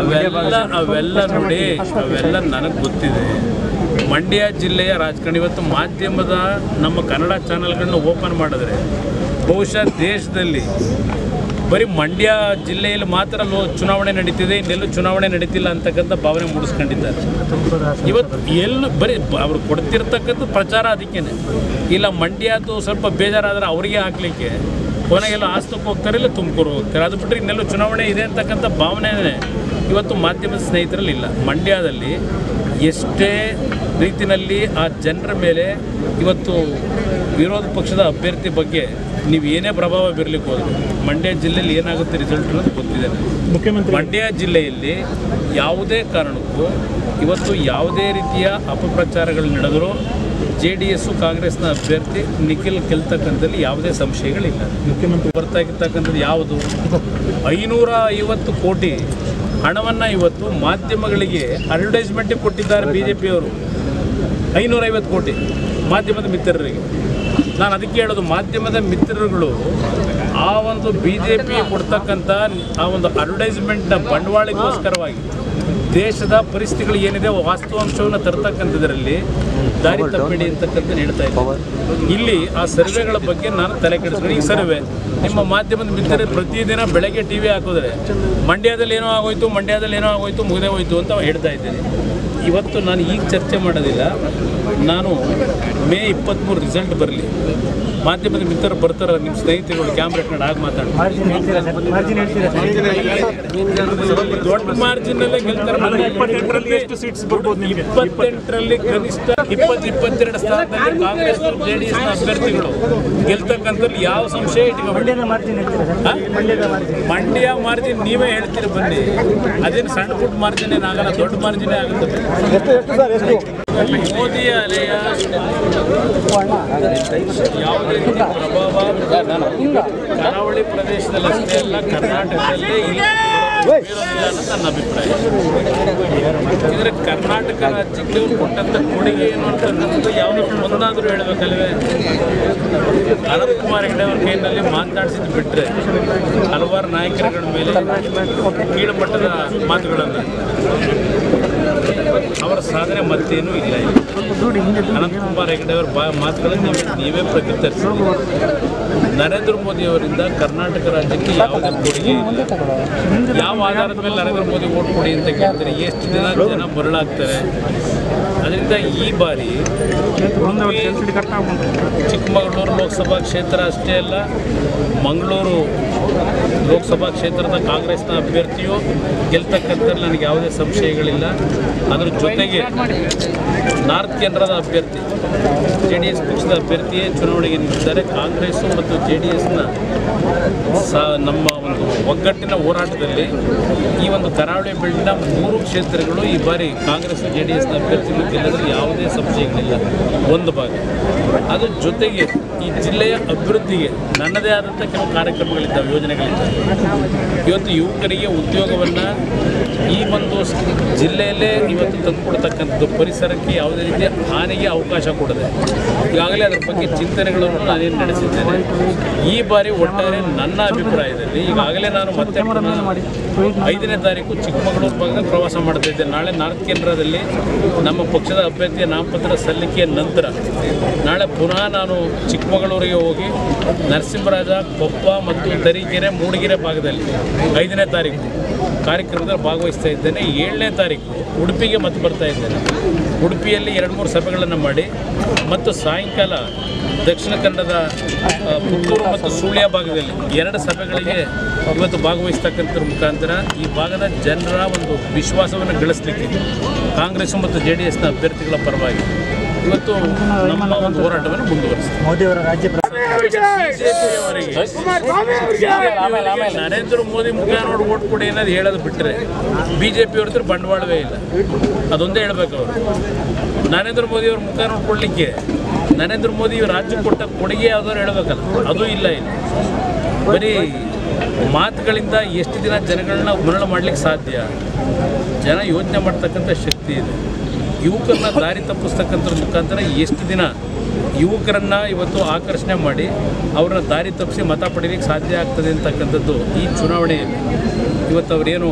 ಅವೆಲ್ಲ ಅವೆಲ್ಲ ನೋಡಿ, ಅವೆಲ್ಲ ನನಗೆ ಗೊತ್ತಿದೆ. ಮಂಡ್ಯ ಜಿಲ್ಲೆಯ ರಾಜಕಾರಣ ಇವತ್ತು ಮಾಧ್ಯಮದ ನಮ್ಮ ಕನ್ನಡ ಚಾನೆಲ್ಗಳನ್ನ ಓಪನ್ ಮಾಡಿದ್ರೆ, ಬಹುಶಃ ದೇಶದಲ್ಲಿ ಬರೀ ಮಂಡ್ಯ ಜಿಲ್ಲೆಯಲ್ಲಿ ಮಾತ್ರ ಚುನಾವಣೆ ನಡೀತಿದೆ, ಇನ್ನೆಲ್ಲೂ ಚುನಾವಣೆ ನಡೀತಿಲ್ಲ ಅಂತಕ್ಕಂಥ ಭಾವನೆ ಮೂಡಿಸ್ಕೊಂಡಿದ್ದಾರೆ. ಇವತ್ತು ಎಲ್ಲೂ ಬರೀ ಅವ್ರು ಕೊಡ್ತಿರ್ತಕ್ಕಂಥ ಪ್ರಚಾರ ಅದಕ್ಕೇನೆ. ಇಲ್ಲ, ಮಂಡ್ಯದ್ದು ಸ್ವಲ್ಪ ಬೇಜಾರಾದ್ರೆ ಅವರಿಗೆ ಹಾಕ್ಲಿಕ್ಕೆ. ಕೊನೆಗೆಲ್ಲ ಆಸ್ತಕ್ಕೆ ಹೋಗ್ತಾರೆ ಇಲ್ಲ ತುಮಕೂರು ಹೋಗ್ತಾರೆ. ಅದು ಬಿಟ್ಟರೆ ಇನ್ನೆಲ್ಲೂ ಚುನಾವಣೆ ಇದೆ ಅಂತಕ್ಕಂಥ ಭಾವನೆ ಇವತ್ತು ಮಾಧ್ಯಮದ ಸ್ನೇಹಿತರಲ್ಲಿ ಇಲ್ಲ. ಮಂಡ್ಯದಲ್ಲಿ ಎಷ್ಟೇ ರೀತಿಯಲ್ಲಿ ಆ ಜನರ ಮೇಲೆ ಇವತ್ತು ವಿರೋಧ ಪಕ್ಷದ ಅಭ್ಯರ್ಥಿ ಬಗ್ಗೆ ನೀವು ಏನೇ ಪ್ರಭಾವ ಬೀರಲಿಕ್ಕೆ ಹೋದ್ರು ಮಂಡ್ಯ ಜಿಲ್ಲೆಯಲ್ಲಿ ಏನಾಗುತ್ತೆ ರಿಸಲ್ಟ್ ಅನ್ನೋದು ಗೊತ್ತಿದೆ. ಮುಖ್ಯಮಂತ್ರಿ ಮಂಡ್ಯ ಜಿಲ್ಲೆಯಲ್ಲಿ ಯಾವುದೇ ಕಾರಣಕ್ಕೂ ಇವತ್ತು ಯಾವುದೇ ರೀತಿಯ ಅಪಪ್ರಚಾರಗಳು ನಡೆದರೂ ಜೆ ಡಿ ಎಸ್ಸು ಕಾಂಗ್ರೆಸ್ನ ಅಭ್ಯರ್ಥಿ ನಿಖಿಲ್ ಗೆಲ್ತಕ್ಕಂಥದ್ದು ಯಾವುದೇ ಸಂಶಯಗಳಿಲ್ಲ. ಮುಖ್ಯಮಂತ್ರಿ ಬರ್ತಾ ಇರ್ತಕ್ಕಂಥದ್ದು ಯಾವುದು? ಐನೂರ ಐವತ್ತು ಕೋಟಿ ಹಣವನ್ನು ಇವತ್ತು ಮಾಧ್ಯಮಗಳಿಗೆ ಅಡ್ವರ್ಟೈಸ್ಮೆಂಟಿಗೆ ಕೊಟ್ಟಿದ್ದಾರೆ ಬಿ ಜೆ ಪಿಯವರು ಐನೂರೈವತ್ತು ಕೋಟಿ ಮಾಧ್ಯಮದ ಮಿತ್ರರಿಗೆ. ನಾನು ಅದಕ್ಕೆ ಹೇಳೋದು ಮಾಧ್ಯಮದ ಮಿತ್ರರುಗಳು ಆ ಒಂದು ಬಿ ಜೆ ಪಿ ಕೊಡ್ತಕ್ಕಂಥ ಆ ಒಂದು ಅಡ್ವರ್ಟೈಸ್ಮೆಂಟ್ನ ಬಂಡವಾಳಕ್ಕೋಸ್ಕರವಾಗಿ ದೇಶದ ಪರಿಸ್ಥಿತಿಗಳು ಏನಿದೆ ವಾಸ್ತವಾಂಶವನ್ನು ತರ್ತಕ್ಕಂಥದ್ರಲ್ಲಿ ದಾರಿ ತಪ್ಪಿಡಿ ಅಂತಕ್ಕಂಥ ಹೇಳ್ತಾ ಇದ್ದಾರೆ ಇಲ್ಲಿ ಆ ಸರ್ವೆಗಳ ಬಗ್ಗೆ ನಾನು ತಲೆ ಕೆಡಿಸ್ಕೊಂಡು ಈ ಸರ್ವೆ ನಿಮ್ಮ ಮಾಧ್ಯಮದ ಮಿತ್ರರು ಪ್ರತಿದಿನ ಬೆಳಗ್ಗೆ ಟಿ ವಿ ಹಾಕಿದ್ರೆ ಮಂಡ್ಯದಲ್ಲಿ ಏನೋ ಆಗೋಯ್ತು ಮಂಡ್ಯದಲ್ಲಿ ಏನೋ ಆಗೋಯ್ತು ಮುಗಿದೇ ಹೋಯ್ತು ಅಂತ ಹೇಳ್ತಾ ಇದ್ದೇನೆ. ಇವತ್ತು ನಾನು ಈಗ ಚರ್ಚೆ ಮಾಡೋದಿಲ್ಲ. ನಾನು ಮೇ ಇಪ್ಪತ್ತ್ಮೂರು ರಿಸಲ್ಟ್ ಬರಲಿ. ಮಾಧ್ಯಮದ ಮಿತ್ರರು ಬರ್ತಾರೆ ನಿಮ್ಮ ಸ್ನೇಹಿತರುಗಳು ಕ್ಯಾಮ್ರಾ ಇಟ್ಕೊಂಡು ಆಗ ಮಾತಾಡ್ತಾರೆ. ಮಾರ್ಜಿನ್ ಹೇಳ್ತೀರಾ ಸರ್? ಮಾರ್ಜಿನ್ ಹೇಳ್ತೀರಾ ಸರ್? ದೊಡ್ಡ ಮಾರ್ಜಿನಲ್ಲೇ ಗೆಲ್ತಾರೆ ಇಪ್ಪತ್ತೆಂಟರಲ್ಲಿ ಎಷ್ಟು ಸೀಟ್ಸ್ ಬರ್ಬೋದು ನಿಮಗೆ? ಇಪ್ಪತ್ತೆಂಟರಲ್ಲಿ ಕನಿಷ್ಠ ಇಪ್ಪತ್ತು ಇಪ್ಪತ್ತೆರಡು ಸ್ಥಾನದಲ್ಲಿ ಕಾಂಗ್ರೆಸ್ ಜೆ ಡಿ ಎಸ್ನ ಅಭ್ಯರ್ಥಿಗಳು. ಗೆಲ್ತಕ್ಕಂಥದ್ದು ಯಾವ ಸಂಶಯ ಇಟ್ಕೊಂಡು ಮಂಡ್ಯದ ಮಾರ್ಜಿನ್ ಹೇಳ್ತೀರಾ ಸರ್? ಮಾರ್ಜಿನ್ ಮಂಡ್ಯ ಮಾರ್ಜಿನ್ ನೀವೇ ಹೇಳ್ತೀರಿ ಬನ್ನಿ. ಅದೇನು ಸಣ್ಣ ಪುಟ್ಟ ಮಾರ್ಜಿನ್ ಏನಾಗಲ್ಲ ದೊಡ್ಡ ಮಾರ್ಜಿನೇ ಆಗುತ್ತೆ. ಮೋದಿ ಅಲೆಯ ಯಾವುದೇ ರೀತಿ ಪ್ರಭಾವ ಕರಾವಳಿ ಪ್ರದೇಶದಲ್ಲಿ ಅಷ್ಟೇ ಅಲ್ಲ, ಕರ್ನಾಟಕದಲ್ಲೇ ನನ್ನ ಅಭಿಪ್ರಾಯ. ಇದ್ರೆ ಕರ್ನಾಟಕ ರಾಜ್ಯಕ್ಕೆ ಕೊಟ್ಟಂತ ಕೊಡುಗೆ ಏನು ಅಂತಕ್ಕಂಥದ್ದು ಯಾವುದಕ್ಕೂ ಒಂದಾದರೂ ಹೇಳಬೇಕಲ್ವೇ? ಅನಂತ್ ಕುಮಾರ್ ಹೆಗಡೆ ಅವ್ರ ಕೈನಲ್ಲಿ ಮಾತನಾಡಿಸಿದ್ದು ಬಿಟ್ಟರೆ ಹಲವಾರು ನಾಯಕರುಗಳ ಮೇಲೆ ಕೀಳು ಮಟ್ಟದ ಮಾತುಗಳನ್ನು ಅವರ ಸಾಧನೆ ಮತ್ತೇನೂ ಇಲ್ಲ ಇಲ್ಲಿ ಅನಂತ್ ಕುಮಾರ್ ಹೆಗಡೆ ಅವರ ಬಾ ಮಾತುಗಳನ್ನು ನೀವೇ ನೀವೇ ನರೇಂದ್ರ ಮೋದಿ ಅವರಿಂದ ಕರ್ನಾಟಕ ರಾಜ್ಯಕ್ಕೆ ಯಾವುದೇ ಕೊಡುಗೆ ಇಲ್ಲ ಯಾವ ಆಧಾರದ ಮೇಲೆ ನರೇಂದ್ರ ಮೋದಿ ಓಟ್ ಕೊಡಿ ಅಂತ ಕೇಳ್ತಾರೆ ಎಷ್ಟು ದಿನ ಜನ ಮರಳಾಗ್ತಾರೆ. ಅದರಿಂದ ಈ ಬಾರಿ ಚಿಕ್ಕಮಗಳೂರು ಲೋಕಸಭಾ ಕ್ಷೇತ್ರ ಅಷ್ಟೇ ಅಲ್ಲ, ಮಂಗಳೂರು ಲೋಕಸಭಾ ಕ್ಷೇತ್ರದ ಕಾಂಗ್ರೆಸ್ನ ಅಭ್ಯರ್ಥಿಯು ಗೆಲ್ತಕ್ಕಂಥದ್ದು ನನಗೆ ಯಾವುದೇ ಸಂಶಯಗಳಿಲ್ಲ. ಅದರ ಜೊತೆಗೆ ನಾರ್ತ್ ಕೇಂದ್ರದ ಅಭ್ಯರ್ಥಿ ಜೆ ಡಿ ಎಸ್ ಪಕ್ಷದ ಅಭ್ಯರ್ಥಿಯೇ ಚುನಾವಣೆಗೆ ನಿಂತಿದ್ದಾರೆ. ಕಾಂಗ್ರೆಸ್ಸು ಮತ್ತು ಜೆ ಡಿ ಎಸ್ನ ಸ ನಮ್ಮ ಒಂದು ಒಗ್ಗಟ್ಟಿನ ಹೋರಾಟದಲ್ಲಿ ಈ ಒಂದು ಕರಾವಳಿ ಬೆಳ್ಳಿನ ಮೂರು ಕ್ಷೇತ್ರಗಳು ಈ ಬಾರಿ ಕಾಂಗ್ರೆಸ್ ಜೆ ಡಿ ಎಸ್ನ ಅಭ್ಯರ್ಥಿಗಳು ಗೆಲ್ಲದಲ್ಲಿ ಯಾವುದೇ ಸಂಶಯಗಳಿಲ್ಲ. ಒಂದು ಭಾಗ. ಅದರ ಜೊತೆಗೆ ಈ ಜಿಲ್ಲೆಯ ಅಭಿವೃದ್ಧಿಗೆ ನನ್ನದೇ ಆದಂಥ ಕೆಲವು ಕಾರ್ಯಕ್ರಮಗಳಿದ್ದಾವೆ, ಯೋಜನೆಗಳಿದ್ದಾವೆ. ಇವತ್ತು ಯುವಕರಿಗೆ ಉದ್ಯೋಗವನ್ನು ಈ ಒಂದು ಜಿಲ್ಲೆಯಲ್ಲೇ ಇವತ್ತು ತಂದುಕೊಡ್ತಕ್ಕಂಥದ್ದು, ಪರಿಸರಕ್ಕೆ ಯಾವುದೇ ರೀತಿಯ ಹಾನಿಗೆ ಅವಕಾಶ ಕೊಡದೆ ಈಗಾಗಲೇ ಅದರ ಬಗ್ಗೆ ಚಿಂತನೆಗಳನ್ನು ನಾನೇನು ನಡೆಸಿದ್ದೇನೆ? ಈ ಬಾರಿ ಒಟ್ಟಾರೆ ನನ್ನ ಅಭಿಪ್ರಾಯದಲ್ಲಿ ಈಗಾಗಲೇ ನಾನು ಮತ್ತೆ ಐದನೇ ತಾರೀಕು ಚಿಕ್ಕಮಗಳೂರು ಭಾಗದ ಪ್ರವಾಸ ಮಾಡ್ತಾ ನಾಳೆ ನಾರ್ತ್ ಕೇಂದ್ರದಲ್ಲಿ ನಮ್ಮ ಪಕ್ಷದ ಅಭ್ಯರ್ಥಿಯ ನಾಮಪತ್ರ ಸಲ್ಲಿಕೆಯ ನಂತರ ನಾಳೆ ಪುನಃ ನಾನು ಚಿಕ್ಕಮಗಳೂರಿಗೆ ಹೋಗಿ ನರಸಿಂಹರಾಜ ಕೊಪ್ಪ ಮತ್ತು ತರೀಕೆರೆ, ಮೂಡಿಗೆರೆ ಭಾಗದಲ್ಲಿ ಐದನೇ ತಾರೀಕು ಕಾರ್ಯಕ್ರಮದಲ್ಲಿ ಭಾಗವಹಿಸ್ತಾ ಇದ್ದೇನೆ. ಏಳನೇ ತಾರೀಕು ಉಡುಪಿಗೆ ಮತ್ತೆ ಬರ್ತಾ ಇದ್ದೇನೆ. ಉಡುಪಿಯಲ್ಲಿ ಎರಡು ಮೂರು ಸಭೆಗಳನ್ನು ಮಾಡಿ ಮತ್ತು ಸಾಯಂಕಾಲ ದಕ್ಷಿಣ ಕನ್ನಡದ ಪುತ್ತೂರು ಮತ್ತು ಸುಳ್ಯ ಭಾಗದಲ್ಲಿ ಎರಡು ಸಭೆಗಳಿಗೆ ಇವತ್ತು ಭಾಗವಹಿಸ್ತಕ್ಕಂಥ ಮುಖಾಂತರ ಈ ಭಾಗದ ಜನರ ಒಂದು ವಿಶ್ವಾಸವನ್ನು ಗಳಿಸಲಿಕ್ಕೆ ಕಾಂಗ್ರೆಸ್ ಮತ್ತು ಜೆ ಡಿ ಎಸ್ನ ಅಭ್ಯರ್ಥಿಗಳ ಪರವಾಗಿ ಇವತ್ತು ನಮ್ಮ ಒಂದು ಹೋರಾಟವನ್ನು ಮುಂದುವರಿಸ್ತೀವಿ. ಮೋದಿಯವರ ರಾಜ್ಯ ನರೇಂದ್ರ ಮೋದಿ ಮುಖ ನೋಡಿ ಓಟ್ ಕೊಡಿ ಅನ್ನೋದು ಹೇಳೋದು ಬಿಟ್ಟರೆ ಬಿಜೆಪಿ ಹತ್ರ ಬಂಡವಾಳವೇ ಇಲ್ಲ. ಅದೊಂದೇ ಹೇಳ್ಬೇಕು ಅವರು. ನರೇಂದ್ರ ಮೋದಿ ಅವ್ರ ಮುಖ ನೋಡ್ಕೊಡ್ಲಿಕ್ಕೆ ನರೇಂದ್ರ ಮೋದಿ ರಾಜ್ಯ ಕೊಟ್ಟ ಕೊಡುಗೆ ಯಾವ್ದಾದ್ರು ಹೇಳ್ಬೇಕಲ್ಲ, ಅದು ಇಲ್ಲ ಇಲ್ಲಿ. ಬರೀ ಮಾತುಗಳಿಂದ ಎಷ್ಟು ದಿನ ಜನಗಳನ್ನ ಮರಳು ಮಾಡ್ಲಿಕ್ಕೆ ಸಾಧ್ಯ? ಜನ ಯೋಚನೆ ಮಾಡ್ತಕ್ಕಂಥ ಶಕ್ತಿ ಇದೆ. ಯುವಕರನ್ನ ದಾರಿ ತಪ್ಪಿಸ್ತಕ್ಕಂಥದ್ರ ಮುಖಾಂತರ ಎಷ್ಟು ದಿನ ಯುವಕರನ್ನು ಇವತ್ತು ಆಕರ್ಷಣೆ ಮಾಡಿ ಅವರನ್ನ ದಾರಿ ತಪ್ಪಿಸಿ ಮತ ಪಡೀಲಿಕ್ಕೆ ಸಾಧ್ಯ ಆಗ್ತದೆ ಅಂತಕ್ಕಂಥದ್ದು ಈ ಚುನಾವಣೆಯಲ್ಲಿ. ಇವತ್ತು ಅವರೇನು